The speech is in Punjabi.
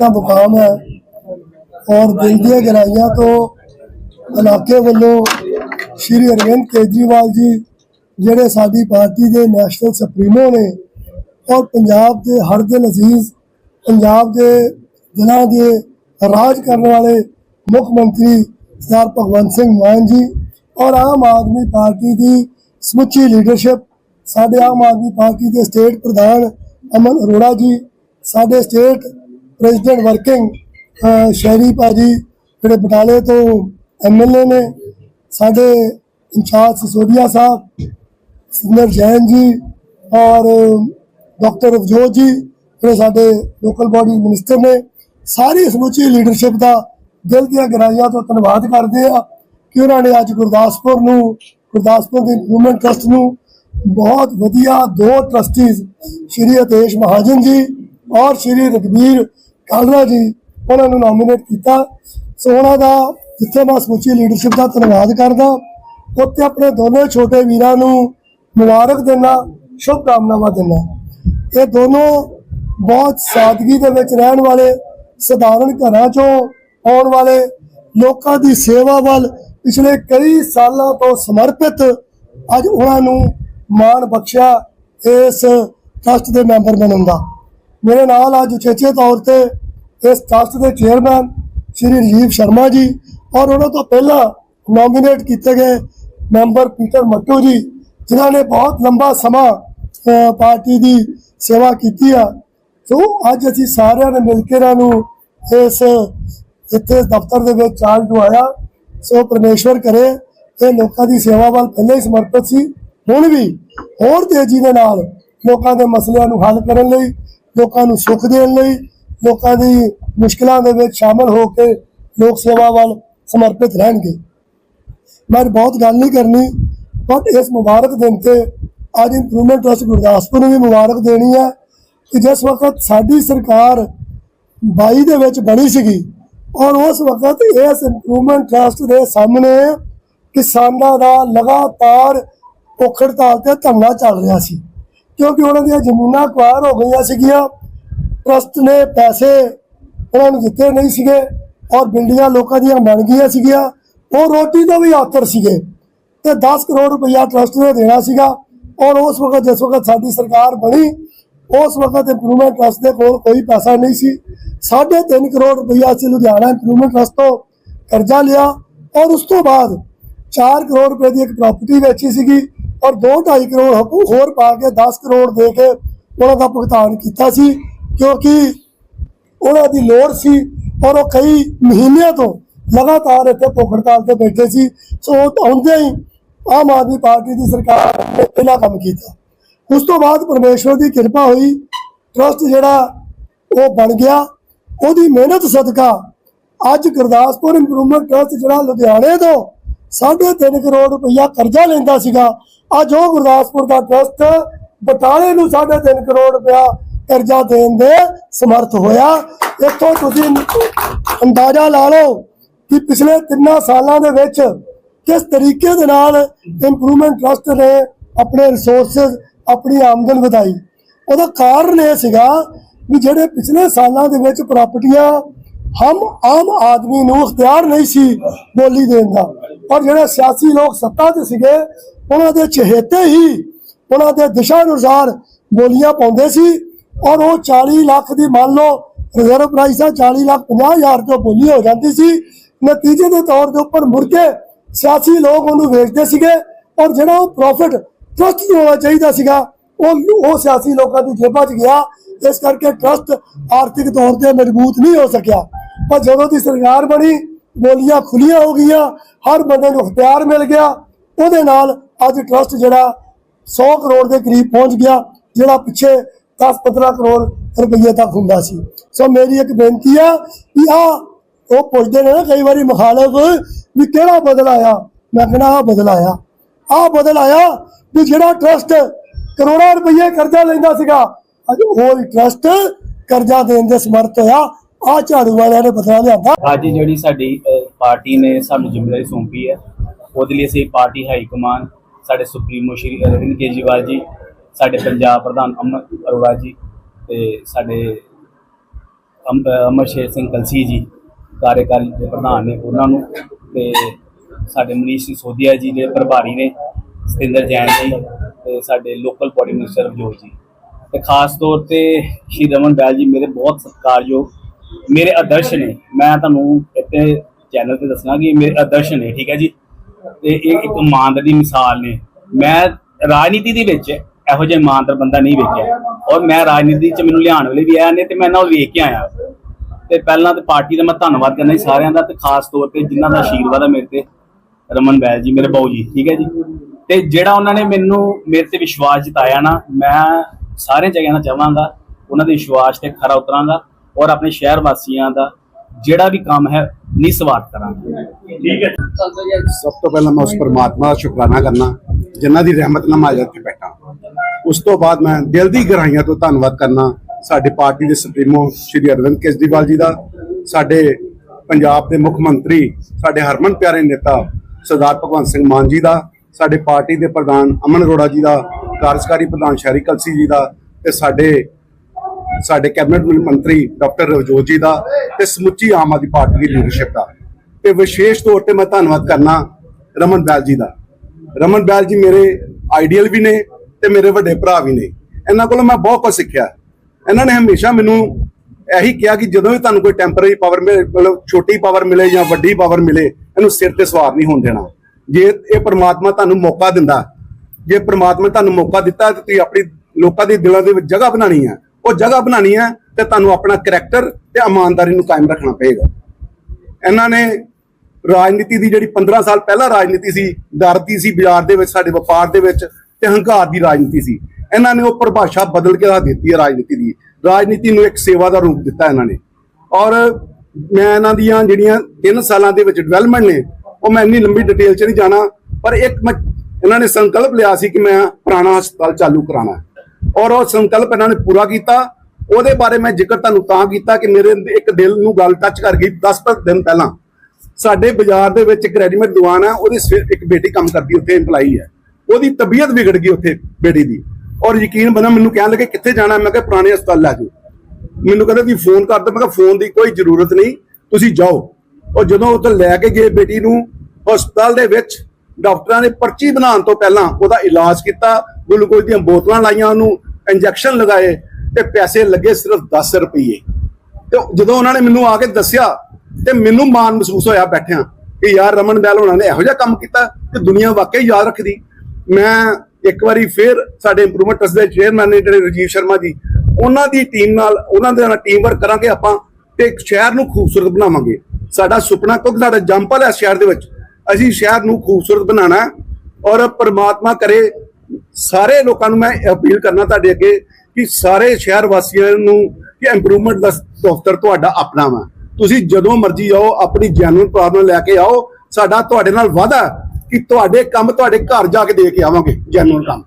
ਦਾ ਮੁਕਾਮ ਹੈ ਔਰ ਦਿਲ ਦੀਆਂ ਗਹਿਰਾਈਆਂ ਤੋਂ ਇਲਾਕੇ ਵੱਲੋਂ ਸ਼੍ਰੀ ਅਰਵਿੰਦ ਕੇਜਰੀਵਾਲ ਜੀ, ਜਿਹੜੇ ਸਾਡੀ ਪਾਰਟੀ ਦੇ ਨੈਸ਼ਨਲ ਸੁਪਰੀਮੋ ਨੇ ਔਰ ਪੰਜਾਬ ਦੇ ਹਰ ਦਿਲ ਅਜ਼ੀਜ਼, ਪੰਜਾਬ ਦੇ ਦਿਲਾਂ ਦੇ ਰਾਜ ਕਰਨ ਵਾਲੇ ਮੁੱਖ ਮੰਤਰੀ ਸਰਦਾਰ ਭਗਵੰਤ ਸਿੰਘ ਮਾਨ ਜੀ ਔਰ ਆਮ ਆਦਮੀ ਪਾਰਟੀ ਦੀ ਸਮੁੱਚੀ ਲੀਡਰਸ਼ਿਪ ਸਾਡੇ ਆਮ ਆਦਮੀ ਪਾਰਟੀ ਦੇ ਸਟੇਟ ਪ੍ਰਧਾਨ ਅਮਨ ਅਰੋੜਾ ਜੀ, ਸਾਡੇ ਸਟੇਟ ਪ੍ਰੈਜ਼ੀਡੈਂਟ ਵਰਕਿੰਗ ਅ, ਸ਼ਹਿਰੀ ਭਾਜੀ ਜਿਹੜੇ ਬਟਾਲੇ ਤੋਂ ਐਮਐਲਏ ਨੇ ਸਾਡੇ ਇੰਚਾਰਜ ਸਸੋਦੀਆ ਸਾਹਿਬ ਸਿੰਦਰ ਜੈਨ ਜੀ ਔਰ ਡਾਕਟਰ ਅਵਜੋਤ ਜੀ ਜਿਹੜੇ ਸਾਡੇ ਲੋਕਲ ਬਾਡੀ ਮਿਨਿਸਟਰ ਨੇ ਸਾਰੀ ਸਮੁੱਚੀ ਲੀਡਰਸ਼ਿਪ ਦਾ ਦਿਲ ਦੀਆਂ ਗਹਿਰਾਈਆਂ ਤੋਂ ਧੰਨਵਾਦ ਕਰਦੇ ਆ ਕਿ ਉਹਨਾਂ ਨੇ ਅੱਜ ਗੁਰਦਾਸਪੁਰ ਨੂੰ ਗੁਰਦਾਸਪੁਰ ਦੇ ਇੰਪਰੂਵਮੈਂਟ ਟਰਸਟ ਨੂੰ ਬਹੁਤ ਵਧੀਆ ਦੋ ਟਰਸਟੀਜ਼ ਸ਼੍ਰੀ ਅਤੇਸ਼ ਮਹਾਜਨ ਜੀ ਔਰ ਸ਼੍ਰੀ ਰਗਵੀਰ ਕਾਲਰਾ ਜੀ, ਉਹਨਾਂ ਨੂੰ ਨੋਮੀਨੇਟ ਕੀਤਾ। ਸੋ ਉਹਨਾਂ ਦਾ ਜਿੱਥੇ ਮੈਂ ਸਮੁੱਚੀ ਲੀਡਰਸ਼ਿਪ ਦਾ ਧੰਨਵਾਦ ਕਰਦਾ, ਉੱਥੇ ਆਪਣੇ ਦੋਨੋਂ ਛੋਟੇ ਵੀਰਾਂ ਨੂੰ ਮੁਬਾਰਕ ਦੇਣਾ ਸ਼ੁਭ ਕਾਮਨਾਵਾਂ ਦੇਣਾ ਇਹ ਦੋਨੋਂ ਬਹੁਤ ਸਾਦਗੀ ਦੇ ਵਿੱਚ ਰਹਿਣ ਵਾਲੇ ਸਧਾਰਨ ਘਰਾਂ ਚੋਂ ਆਉਣ ਵਾਲੇ ਲੋਕਾਂ ਦੀ ਸੇਵਾ ਵੱਲ ਪਿਛਲੇ ਕਈ ਸਾਲਾਂ ਤੋਂ ਸਮਰਪਿਤ ਅੱਜ ਉਹਨਾਂ ਨੂੰ ਮਾਣ ਬਖਸ਼ਿਆ ਇਸ ਟਰਸਟ ਦੇ ਮੈਂਬਰ ਬਣਨ ਦਾ। ਮੇਰੇ ਨਾਲ ਅੱਜ ਉਚੇਚੇ ਤੌਰ ਤੇ ਇਸ ਟਰਸਟ ਦੇ ਚੇਅਰਮੈਨ ਸ਼੍ਰੀ ਰਾਜੀਵ ਸ਼ਰਮਾ ਜੀ ਔਰ ਉਹਨਾਂ ਤੋਂ ਪਹਿਲਾਂ ਨੋਮੀਨੇਟ ਕੀਤੇ ਗਏ ਮੈਂਬਰ ਪੀਟਰ ਮੱਟੂ ਜੀ, ਜਿਨ੍ਹਾਂ ਨੇ ਬਹੁਤ ਲੰਬਾ ਸਮਾਂ ਪਾਰਟੀ ਦੀ ਸੇਵਾ ਕੀਤੀ ਆ। ਸੋ ਅੱਜ ਅਸੀਂ ਸਾਰਿਆਂ ਨੇ ਮਿਲ ਕੇ ਇਹਨਾਂ ਨੂੰ ਇਸ, ਇੱਥੇ ਦਫ਼ਤਰ ਦੇ ਵਿੱਚ ਚਾਰਜ ਦਵਾਇਆ ਸੋ ਪਰਮੇਸ਼ਵਰ ਕਰੇ, ਇਹ ਲੋਕਾਂ ਦੀ ਸੇਵਾ ਵੱਲ ਪਹਿਲਾਂ ਹੀ ਸਮਰਪਿਤ ਸੀ। ਹੁਣ ਵੀ ਹੋਰ ਤੇਜ਼ੀ ਦੇ ਨਾਲ ਲੋਕਾਂ ਦੇ ਮਸਲਿਆਂ ਨੂੰ ਹੱਲ ਕਰਨ ਲਈ ਲੋਕਾਂ ਨੂੰ ਸੁੱਖ ਦੇਣ ਲਈ ਲੋਕਾਂ ਦੀ ਮੁਸ਼ਕਲਾਂ ਦੇ ਵਿੱਚ ਸ਼ਾਮਲ ਹੋ ਕੇ ਲੋਕ ਸੇਵਾ ਵੱਲ ਸਮਰਪਿਤ ਰਹਿਣਗੇ। ਮੈਂ ਬਹੁਤ ਗੱਲ ਨਹੀਂ ਕਰਨੀ ਬਟ ਇਸ ਮੁਬਾਰਕ ਦਿਨ ਤੇ ਅੱਜ ਇੰਪਰੂਵਮੈਂਟ ਟਰਸਟ ਗੁਰਦਾਸਪੁਰ ਨੂੰ ਵੀ ਮੁਬਾਰਕ ਦੇਣੀ ਹੈ ਕਿ ਜਿਸ ਵਕਤ ਸਾਡੀ ਸਰਕਾਰ 22 ਦੇ ਵਿੱਚ ਬਣੀ ਸੀਗੀ ਔਰ ਉਸ ਵਕਤ ਇਸ ਇੰਪਰੂਵਮੈਂਟ ਟਰਸਟ ਦੇ ਸਾਹਮਣੇ ਕਿਸਾਨਾਂ ਦਾ ਲਗਾਤਾਰ ਔਖੜਤਾਲ ਤੇ ਧਰਨਾ ਚੱਲ ਰਿਹਾ ਸੀ। ਕਿਉਂਕਿ ਉਹਨਾਂ ਦੀਆਂ ਜ਼ਮੀਨਾਂ ਅਕਵਾਇਰ ਹੋ ਗਈਆਂ ਸੀਗੀਆਂ, ਟਰਸਟ ਨੇ ਪੈਸੇ ਉਹਨਾਂ ਨੂੰ ਦਿੱਤੇ ਨਹੀਂ ਸੀਗੇ ਔਰ ਬਿਲਡਿੰਗਾਂ ਲੋਕਾਂ ਦੀਆਂ ਬਣ ਗਈਆਂ ਸੀਗੀਆਂ। ਉਹ ਰੋਟੀ ਤੋਂ ਵੀ ਆਤਰ ਸੀਗੇ। ਤੇ 10 ਕਰੋੜ ਰੁਪਇਆ ਟਰਸਟ ਨੇ ਦੇਣਾ ਸੀਗਾ ਔਰ ਉਸ ਵਕਤ ਜਿਸ ਵਕਤ ਸਾਡੀ ਸਰਕਾਰ ਬਣੀ, ਉਸ ਵਕਤ ਇੰਪਰੂਵਮੈਂਟ ਟਰਸਟ ਦੇ ਕੋਲ ਕੋਈ ਪੈਸਾ ਨਹੀਂ ਸੀ। 3.5 ਕਰੋੜ ਰੁਪਇਆ ਅਸੀਂ ਲੁਧਿਆਣਾ ਇੰਪਰੂਵਮੈਂਟ ਟਰਸਟ ਤੋਂ ਕਰਜ਼ਾ ਲਿਆ ਔਰ ਉਸ ਤੋਂ ਬਾਅਦ 4 ਕਰੋੜ ਰੁਪਏ ਦੀ ਇੱਕ ਪ੍ਰਾਪਰਟੀ ਵੇਚੀ ਸੀਗੀ। ਔਰ 2.5 ਕਰੋੜ ਹਕੂ ਹੋਰ ਪਾ ਕੇ 10 ਕਰੋੜ ਦੇ ਕੇ ਉਹਨਾਂ ਦਾ ਭੁਗਤਾਨ ਕੀਤਾ ਸੀ, ਕਿਉਂਕਿ ਉਹਨਾਂ ਦੀ ਲੋੜ ਸੀ ਔਰ ਉਹ ਕਈ ਮਹੀਨਿਆਂ ਤੋਂ ਲਗਾਤਾਰ ਇੱਥੇ ਭੁੱਖ ਤੇ ਬੈਠੇ ਸੀ। ਸੋ ਉਹ ਆਉਂਦੇ ਹੀ ਆਮ ਆਦਮੀ ਪਾਰਟੀ ਦੀ ਸਰਕਾਰ ਨੇ ਪਹਿਲਾ ਕੰਮ ਕੀਤਾ। ਉਸ ਤੋਂ ਬਾਅਦ ਪਰਮੇਸ਼ਵਰ ਦੀ ਕਿਰਪਾ ਹੋਈ, ਟਰਸਟ ਜਿਹੜਾ ਉਹ ਬਣ ਗਿਆ। ਉਹਦੀ ਮਿਹਨਤ ਸਦਕਾ ਅੱਜ ਗੁਰਦਾਸਪੁਰ ਇੰਪਰੂਵਮੈਂਟ ਟਰਸਟ ਜਿਹੜਾ ਲੁਧਿਆਣੇ ਤੋਂ 3.5 ਕਰੋੜ ਰੁਪਇਆ ਕਰਜ਼ਾ ਲੈਂਦਾ ਸੀਗਾ ਅੱਜ ਉਹ ਗੁਰਦਾਸਪੁਰ ਦਾ ਟਰਸਟ ਬਟਾਲੇ ਨੂੰ 3.5 ਕਰੋੜ ਰੁਪਇਆ ਕਰਜ਼ਾ ਦੇਣ ਦੇ ਸਮਰਥ ਹੋਇਆ। ਇੱਥੋਂ ਤੁਸੀਂ ਅੰਦਾਜ਼ਾ ਲਾ ਲਓ ਕਿ ਪਿਛਲੇ ਤਿੰਨਾਂ ਸਾਲਾਂ ਦੇ ਵਿੱਚ ਕਿਸ ਤਰੀਕੇ ਦੇ ਨਾਲ ਇੰਪਰੂਵਮੈਂਟ ਟਰਸਟ ਨੇ ਆਪਣੇ ਰਿਸੋਰਸਸ ਆਪਣੀ ਆਮਦਨ ਵਧਾਈ। ਉਹਦਾ ਕਾਰਨ ਇਹ ਸੀਗਾ ਵੀ ਜਿਹੜੇ ਪਿਛਲੇ ਸਾਲਾਂ ਦੇ ਵਿੱਚ ਪ੍ਰਾਪਰਟੀਆਂ ਹਮ ਆਮ ਆਦਮੀ ਨੂੰ ਅਖਤਿਆਰ ਨਹੀਂ ਸੀ ਬੋਲੀ ਦੇਣ ਦਾ। ਔਰ ਜਿਹੜੇ ਸਿਆਸੀ ਲੋਕ ਸੱਤਾ ਚ ਸੀਗੇ ਉਹਨਾਂ ਦੇ ਚਹੇਤੇ ਹੀ ਉਹਨਾਂ ਦੇ ਦਿਸ਼ਾ ਅਨੁਸਾਰ ਬੋਲੀਆਂ ਪਾਉਂਦੇ ਸੀ ਔਰ ਉਹ 40 ਲੱਖ ਦੀ ਮੰਨ ਲਓ ਰਿਜ਼ਰਵ ਪ੍ਰਾਈਸ ਆ 40 ਲੱਖ 50 ਹਜ਼ਾਰ ਤੋਂ ਬੋਲੀ ਹੋ ਜਾਂਦੀ ਸੀ ਨਤੀਜੇ ਦੇ ਤੌਰ ਦੇ ਉੱਪਰ ਮੁੜ ਕੇ ਸਿਆਸੀ ਲੋਕ ਉਹਨੂੰ ਵੇਚਦੇ ਸੀਗੇ ਔਰ ਜਿਹੜਾ ਉਹ ਪ੍ਰੋਫਿਟ ਟਰਸਟ ਨੂੰ ਹੋਣਾ ਚਾਹੀਦਾ ਸੀਗਾ ਉਹ ਉਹ ਸਿਆਸੀ ਲੋਕਾਂ ਦੀ ਜੇਬਾਂ 'ਚ ਗਿਆ ਇਸ ਕਰਕੇ ਟਰਸਟ ਆਰਥਿਕ ਤੌਰ ਤੇ ਮਜ਼ਬੂਤ ਨਹੀਂ ਹੋ ਸਕਿਆ ਪਰ ਜਦੋਂ ਦੀ ਸਰਕਾਰ ਬਣੀ ਬੋਲੀਆਂ ਖੁੱਲੀਆਂ ਹੋ ਗਈਆਂ ਹਰ ਬੰਦੇ ਨੂੰ ਅਖਤਿਆਰ ਮਿਲ ਗਿਆ ਉਹਦੇ ਨਾਲ ਅੱਜ ਟਰਸਟ ਜਿਹੜਾ 100 ਕਰੋੜ ਦੇ ਕਰੀਬ ਪਹੁੰਚ ਗਿਆ, ਜਿਹੜਾ ਪਿੱਛੇ 10-15 ਕਰੋੜ ਰੁਪਈਏ ਤੱਕ ਹੁੰਦਾ ਸੀ। ਸੋ ਮੇਰੀ ਇੱਕ ਬੇਨਤੀ ਆ ਕਿ ਆ ਉਹ ਪੁੱਛਦੇ ਨੇ ਨਾ ਕਈ ਵਾਰੀ ਮੁਖਾਲਫ ਵੀ ਕਿਹੜਾ ਬਦਲ ਆਇਆ? ਮੈਂ ਕਹਿੰਦਾ ਆ ਬਦਲ ਆਇਆ। ਆ ਬਦਲ ਆਇਆ ਵੀ ਜਿਹੜਾ ਟਰਸਟ ਕਰੋੜਾਂ ਰੁਪਏ ਕਰਜ਼ਾ ਲੈਂਦਾ ਸੀਗਾ, ਅੱਜ ਉਹ ਹੀ ਟਰਸਟ ਕਰਜ਼ਾ ਦੇਣ ਦੇ ਸਮਰਥ ਹੋਇਆ। ਆ ਝਾੜੂ ਵਾਲਿਆਂ ਨੇ ਬਦਲਾ ਲਿਆਂਦਾ। ਅੱਜ ਜਿਹੜੀ ਸਾਡੀ ਪਾਰਟੀ ਨੇ ਸਾਨੂੰ ਜ਼ਿੰਮੇਵਾਰੀ ਸੌਂਪੀ ਹੈ ਉਹਦੇ ਲਈ ਅਸੀਂ ਪਾਰਟੀ ਹਾਈ ਕਮਾਨ ਸਾਡੇ ਸੁਪਰੀਮੋ ਸ਼੍ਰੀ ਅਰਵਿੰਦ ਕੇਜਰੀਵਾਲ ਜੀ ਸਾਡੇ ਪੰਜਾਬ ਪ੍ਰਧਾਨ ਅਮਨ ਅਰੋੜਾ ਜੀ ਤੇ ਸਾਡੇ ਅਮ- ਅ, ਅਮਰਸ਼ੇਰ ਸਿੰਘ ਕਲਸੀ ਜੀ ਕਾਰਜਕਾਰੀ ਦੇ ਪ੍ਰਧਾਨ ਨੇ ਉਹਨਾਂ ਨੂੰ ਤੇ ਸਾਡੇ ਮਨੀਸ਼ ਸਿੰਘ ਸੋਧੀਆ ਜੀ ਦੇ ਪ੍ਰਭਾਰੀ ਨੇ ਸਤਿੰਦਰ ਜੈਨ ਜੀ ਤੇ ਸਾਡੇ ਲੋਕਲ ਬੋਡੀ ਮਿਨਿਸਟਰ ਅਵਜੋਤ ਜੀ। ਤੇ ਖਾਸ ਤੌਰ ਤੇ ਸ਼੍ਰੀ ਰਮਨ ਬੈਲ ਜੀ ਮੇਰੇ ਬਹੁਤ ਸਤਿਕਾਰਯੋਗ ਮੇਰੇ ਆਦਰਸ਼ ਨੇ। ਮੈਂ ਤੁਹਾਨੂੰ ਇੱਥੇ ਚੈਨਲ ਤੇ ਦੱਸਣਾ ਕਿ ਮੇਰੇ ਆਦਰਸ਼ ਨੇ ਠੀਕ ਹੈ ਜੀ? ਤੇ ਇਹ ਇੱਕ ਇਮਾਨਦਾਰ ਦੀ ਮਿਸਾਲ ਨੇ। ਮੈਂ ਰਾਜਨੀਤੀ ਦੇ ਵਿੱਚ ਇਹੋ ਜਿਹਾ ਇਮਾਨਦਾਰ ਬੰਦਾ ਨਹੀਂ ਵੇਖਿਆ। ਔਰ ਮੈਂ ਰਾਜਨੀਤੀ 'ਚ ਮੈਨੂੰ ਲਿਆਉਣ ਵੇਲੇ ਵੀ ਆਇਆ ਨੇ ਤੇ ਮੈਂ ਇਹਨਾਂ ਨੂੰ ਵੇਖ ਕੇ ਆਇਆ। ਤੇ ਪਹਿਲਾਂ ਤੇ ਪਾਰਟੀ ਦਾ ਮੈਂ ਧੰਨਵਾਦ ਕਰਨਾ ਜੀ ਸਾਰਿਆਂ ਦਾ ਤੇ ਖਾਸ ਤੌਰ ਤੇ ਜਿਨ੍ਹਾਂ ਦਾ ਆਸ਼ੀਰਵਾਦ ਹੈ ਮੇਰੇ ਤੇ, ਰਮਨ ਬੈਲ ਜੀ, ਮੇਰੇ ਬਾਊ ਜੀ, ਠੀਕ ਹੈ ਜੀ? ਤੇ ਜਿਹੜਾ ਉਹਨਾਂ ਨੇ ਮੈਨੂੰ ਮੇਰੇ ਤੇ ਵਿਸ਼ਵਾਸ ਜਤਾਇਆ ਨਾ, ਮੈਂ ਸਾਰਿਆਂ ਜਗ੍ਹਾ ਨਾਲ ਚਾਹਾਂਗਾ, ਉਹਨਾਂ ਦੇ ਵਿਸ਼ਵਾਸ ਤੇ ਖਰਾ ਉਤਰਾਂਗਾ ਔਰ ਆਪਣੇ ਸ਼ਹਿਰ ਵਾਸੀਆਂ ਦਾ ਜਿਹੜਾ ਵੀ ਕੰਮ ਹੈ ਨਿਸਵਾਰਥ ਕਰਾਂਗਾ। ਸਭ ਤੋਂ ਪਹਿਲਾਂ ਮੈਂ ਉਸ ਪਰਮਾਤਮਾ ਦਾ ਸ਼ੁਕਰਾਨਾ ਕਰਨਾ ਜਿਨ੍ਹਾਂ ਦੀ ਰਹਿਮਤ ਨਾਲ ਮੈਂ ਅੱਜ ਇੱਥੇ ਬੈਠਾ। ਉਸ ਤੋਂ ਬਾਅਦ ਮੈਂ ਦਿਲ ਦੀ ਗਹਿਰਾਈਆਂ ਤੋਂ ਧੰਨਵਾਦ ਕਰਨਾ ਸਾਡੇ ਪਾਰਟੀ ਦੇ ਸੁਪਰੀਮੋ ਸ਼੍ਰੀ ਅਰਵਿੰਦ ਕੇਜਰੀਵਾਲ ਜੀ ਦਾ ਸਾਡੇ ਪੰਜਾਬ ਦੇ ਮੁੱਖ ਮੰਤਰੀ ਸਾਡੇ ਹਰਮਨ ਪਿਆਰੇ ਨੇਤਾ ਸਰਦਾਰ ਭਗਵੰਤ ਸਿੰਘ ਮਾਨ ਜੀ ਦਾ ਸਾਡੇ ਪਾਰਟੀ ਦੇ ਪ੍ਰਧਾਨ ਅਮਨ ਅਰੋੜਾ ਜੀ ਦਾ ਕਾਰਜਕਾਰੀ ਪ੍ਰਧਾਨ ਸ਼ਹਿਰੀ ਕਲਸੀ ਜੀ ਦਾ ਤੇ ਸਾਡੇ ਸਾਡੇ ਕੈਬਨਿਟ ਮੰਤਰੀ ਡਾਕਟਰ ਰਵਜੋਤ ਜੀ ਦਾ ਤੇ ਸਮੁੱਚੀ ਆਮ ਆਦਮੀ ਪਾਰਟੀ ਦੀ ਲੀਡਰਸ਼ਿਪ ਦਾ। ਤੇ ਵਿਸ਼ੇਸ਼ ਤੌਰ ਤੇ ਮੈਂ ਧੰਨਵਾਦ ਕਰਨਾ ਰਮਨ ਬੈਲ ਜੀ ਦਾ। ਰਮਨ ਬੈਲ ਜੀ ਮੇਰੇ ਆਈਡੀਅਲ ਵੀ ਨੇ ਤੇ ਮੇਰੇ ਵੱਡੇ ਭਰਾ ਵੀ ਨੇ। ਇਹਨਾਂ ਕੋਲੋਂ ਮੈਂ ਬਹੁਤ ਕੁਝ ਸਿੱਖਿਆ। ਇਹਨਾਂ ਨੇ ਹਮੇਸ਼ਾ ਮੈਨੂੰ ਇਹੀ ਕਿਹਾ ਕਿ ਜਦੋਂ ਵੀ ਤੁਹਾਨੂੰ ਕੋਈ ਟੈਂਪਰੇਰੀ ਪਾਵਰ ਮਿਲੇ, ਮਤਲਬ ਛੋਟੀ ਪਾਵਰ ਮਿਲੇ ਜਾਂ ਵੱਡੀ ਪਾਵਰ ਮਿਲੇ, ਇਹਨੂੰ ਸਿਰ ਤੇ ਸਵਾਰ ਨਹੀਂ ਹੋਣ ਦੇਣਾ। ਜੇ ਇਹ ਪ੍ਰਮਾਤਮਾ ਤੁਹਾਨੂੰ ਮੌਕਾ ਦਿੰਦਾ, ਜੇ ਪ੍ਰਮਾਤਮਾ ਤੁਹਾਨੂੰ ਮੌਕਾ ਦਿੱਤਾ ਤੇ ਤੁਸੀਂ ਆਪਣੀ ਲੋਕਾਂ ਦੇ ਦਿਲਾਂ ਦੇ ਵਿੱਚ ਜਗ੍ਹਾ ਬਣਾਣੀ ਹੈ ਉਹ ਜਗ੍ਹਾ ਬਣਾਣੀ ਹੈ ਤੇ ਤੁਹਾਨੂੰ ਆਪਣਾ ਕਰੈਕਟਰ ਤੇ ਇਮਾਨਦਾਰੀ ਨੂੰ ਕਾਇਮ ਰੱਖਣਾ ਪਏਗਾ। ਇਹਨਾਂ ਨੇ ਰਾਜਨੀਤੀ ਦੀ ਜਿਹੜੀ 15 ਸਾਲ ਪਹਿਲਾਂ ਰਾਜਨੀਤੀ ਸੀ ਡਰਦੀ ਸੀ ਬਾਜ਼ਾਰ ਦੇ ਵਿੱਚ, ਸਾਡੇ ਵਪਾਰ ਦੇ ਵਿੱਚ ਤੇ ਹੰਕਾਰ ਦੀ ਰਾਜਨੀਤੀ ਸੀ। ਇਹਨਾਂ ਨੇ ਉਹ ਪਰਿਭਾਸ਼ਾ ਬਦਲ ਕੇ ਰੱਖ ਦਿੱਤੀ ਹੈ ਰਾਜਨੀਤੀ ਦੀ। ਰਾਜਨੀਤੀ ਨੂੰ ਇੱਕ ਸੇਵਾ ਦਾ ਰੂਪ ਦਿੱਤਾ ਇਹਨਾਂ ਨੇ। ਔਰ ਮੈਂ ਇਹਨਾਂ ਦੀਆਂ ਜਿਹੜੀਆਂ 3 ਸਾਲਾਂ ਦੇ ਵਿੱਚ ਡਿਵੈਲਪਮੈਂਟ ਨੇ, ਉਹ ਮੈਂ ਇੰਨੀ ਲੰਬੀ ਡਿਟੇਲ 'ਚ ਨਹੀਂ ਜਾਣਾ, ਪਰ ਇੱਕ ਮੈਂ ਇਹਨਾਂ ਨੇ ਸੰਕਲਪ ਲਿਆ ਸੀ ਕਿ ਮੈਂ ਪੁਰਾਣਾ ਹਸਪਤਾਲ ਚਾਲੂ ਕਰਾਣਾ ਔਰ ਉਹ ਸੰਕਲਪ ਇਹਨਾਂ ਨੇ ਪੂਰਾ ਕੀਤਾ। ਉਹਦੇ ਬਾਰੇ ਮੈਂ ਜ਼ਿਕਰ ਤੁਹਾਨੂੰ ਤਾਂ ਕੀਤਾ ਕਿ ਮੇਰੇ ਇੱਕ ਦਿਲ ਨੂੰ ਗੱਲ ਟੱਚ ਕਰ ਗਈ 10 ਦਿਨ ਪਹਿਲਾਂ। ਸਾਡੇ ਬਾਜ਼ਾਰ ਦੇ ਵਿੱਚ ਇੱਕ ਰੈਡੀਮੇਡ ਦੁਕਾਨ ਹੈ, ਉਹਦੀ ਇੱਕ ਬੇਟੀ ਕੰਮ ਕਰਦੀ, ਉੱਥੇ EMPLOYEE ਹੈ। ਉਹਦੀ ਤਬੀਅਤ ਵਿਗੜ ਗਈ ਉੱਥੇ ਬੇਟੀ ਦੀ। ਔਰ ਯਕੀਨ ਬਣਾ ਮੈਨੂੰ ਕਹਿਣ ਲੱਗੇ, ਕਿੱਥੇ ਜਾਣਾ? ਮੈਂ ਕਿਹਾ, ਪੁਰਾਣੇ ਹਸਪਤਾਲ ਲੈ ਜਾਓ। ਮੈਨੂੰ ਕਹਿੰਦੇ ਵੀ ਫੋਨ ਕਰ ਦੇ ਮੈਂ ਕਿਹਾ ਫੋਨ ਦੀ ਕੋਈ ਜ਼ਰੂਰਤ ਨਹੀਂ, ਤੁਸੀਂ ਜਾਓ। ਔਰ ਜਦੋਂ ਉੱਥੇ ਲੈ ਕੇ ਗਏ ਬੇਟੀ ਨੂੰ, ਹਸਪਤਾਲ ਦੇ ਵਿੱਚ ਡਾਕਟਰਾਂ ਨੇ ਪਰਚੀ ਬਣਾਉਣ ਤੋਂ ਪਹਿਲਾਂ ਉਹਦਾ ਇਲਾਜ ਕੀਤਾ। ਗਲੂਕੋਜ਼ ਦੀਆਂ ਬੋਤਲਾਂ ਲਾਈਆਂ, ਉਹਨੂੰ ਇੰਜੈਕਸ਼ਨ ਲਗਾਏ ਤੇ ਪੈਸੇ ਲੱਗੇ ਸਿਰਫ 10 ਰੁਪਏ ਤੇ ਜਦੋਂ ਉਹਨਾਂ ਨੇ ਮੈਨੂੰ ਆ ਕੇ ਦੱਸਿਆ ਤੇ ਮੈਨੂੰ ਮਾਣ ਮਹਿਸੂਸ ਹੋਇਆ ਬੈਠਿਆਂ ਕਿ ਯਾਰ ਰਮਨ ਬੈਲ ਹੋਣਾ ਨੇ ਇਹੋ ਜਿਹਾ ਕੰਮ ਕੀਤਾ ਕਿ ਦੁਨੀਆ ਵਾਕਈ ਯਾਦ ਰੱਖਦੀ। ਮੈਂ ਇੱਕ ਵਾਰੀ ਫੇਰ ਸਾਡੇ ਇੰਪਰੂਵਮੈਂਟ ਟਰਸਟ ਦੇ ਚੇਅਰਮੈਨ ਨੇ ਜਿਹੜੇ ਰਜੀਵ ਸ਼ਰਮਾ ਜੀ, ਉਹਨਾਂ ਦੀ ਟੀਮ ਨਾਲ, ਉਹਨਾਂ ਦੇ ਨਾਲ ਟੀਮ ਵਰਕ ਕਰਾਂਗੇ ਆਪਾਂ ਤੇ ਇੱਕ ਸ਼ਹਿਰ ਨੂੰ ਖੂਬਸੂਰਤ ਬਣਾਵਾਂਗੇ। ਸਾਡਾ ਸੁਪਨਾ ਕਿਉਂਕਿ ਸਾਡਾ ਜੰਪਲ ਹੈ ਸ਼ਹਿਰ ਦੇ ਵਿੱਚ। ਅਸੀਂ ਸ਼ਹਿਰ ਨੂੰ ਖੂਬਸੂਰਤ ਬਣਾਉਣਾ ਔਰ ਪਰਮਾਤਮਾ ਕਰੇ ਸਾਰੇ ਲੋਕਾਂ ਨੂੰ ਮੈਂ ਅਪੀਲ ਕਰਨਾ ਤੁਹਾਡੇ ਅੱਗੇ ਕਿ ਸਾਰੇ ਸ਼ਹਿਰ ਵਾਸੀਆਂ ਨੂੰ ਕਿ ਇੰਪਰੂਵਮੈਂਟ ਦਾ ਦਫ਼ਤਰ ਤੁਹਾਡਾ ਆਪਣਾ ਵਾ। ਤੁਸੀਂ ਜਦੋਂ ਮਰਜ਼ੀ ਆਓ, ਆਪਣੀ ਜੈਨੂਨ ਪ੍ਰੋਬਲਮ ਲੈ ਕੇ ਆਓ। ਸਾਡਾ ਤੁਹਾਡੇ ਨਾਲ ਵਾਅਦਾ ਕਿ ਤੁਹਾਡੇ ਕੰਮ ਤੁਹਾਡੇ ਘਰ ਜਾ ਕੇ ਦੇ ਕੇ ਆਵਾਂਗੇ ਜੈਨੂਇਨ ਕੰਮ।